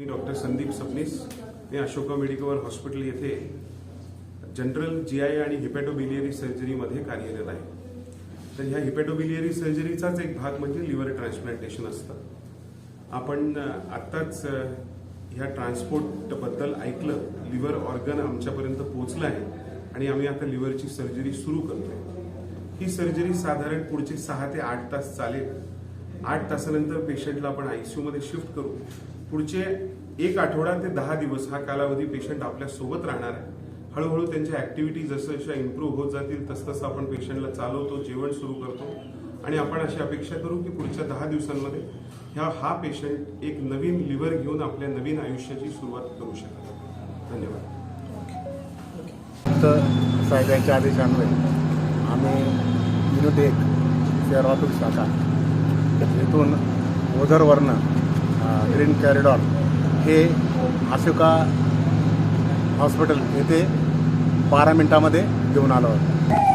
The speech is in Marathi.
मी डॉक्टर संदीप सबनीस मी अशोका मेडिकल हॉस्पिटल येथे जनरल जी आय आणि हिपॅटोबिलियरी सर्जरीमध्ये कार्यरत आहे. तर ह्या हिपॅटोबिलियरी सर्जरीचाच एक भाग म्हणजे लिव्हर ट्रान्सप्लांटेशन असतं. आपण आत्ताच ह्या ट्रान्सपोर्टबद्दल ऐकलं लिव्हर ऑर्गन आमच्यापर्यंत पोहोचलं आहे आणि आम्ही आता लिव्हरची सर्जरी सुरू करतोय. ही सर्जरी साधारण पुढचे सहा ते आठ तास चालेल. आठ तासानंतर पेशंटला आपण आयसीयूमध्ये शिफ्ट करू. पुढचे एक आठवडा ते दहा दिवस हा कालावधी पेशंट आपल्यासोबत राहणार आहे. हळूहळू त्यांच्या ऍक्टिव्हिटी जसं जशा इम्प्रूव्ह होत जातील तसतसं आपण पेशंटला चालवतो जेवण सुरू करतो. आणि आपण अशी अपेक्षा करू की पुढच्या दहा दिवसांमध्ये ह्या हा पेशंट एक नवीन लिव्हर घेऊन आपल्या नवीन आयुष्याची सुरुवात करू शकतो धन्यवाद. तर साहेबांच्या आदेशान्वये आम्ही युनिट एक शहर वाहतूक शाखा येथून ओझरवरनं ग्रीन कॅरिडॉर हे अशोका हॉस्पिटल येथे बारा मिनटामध्ये घेऊन आलो होतं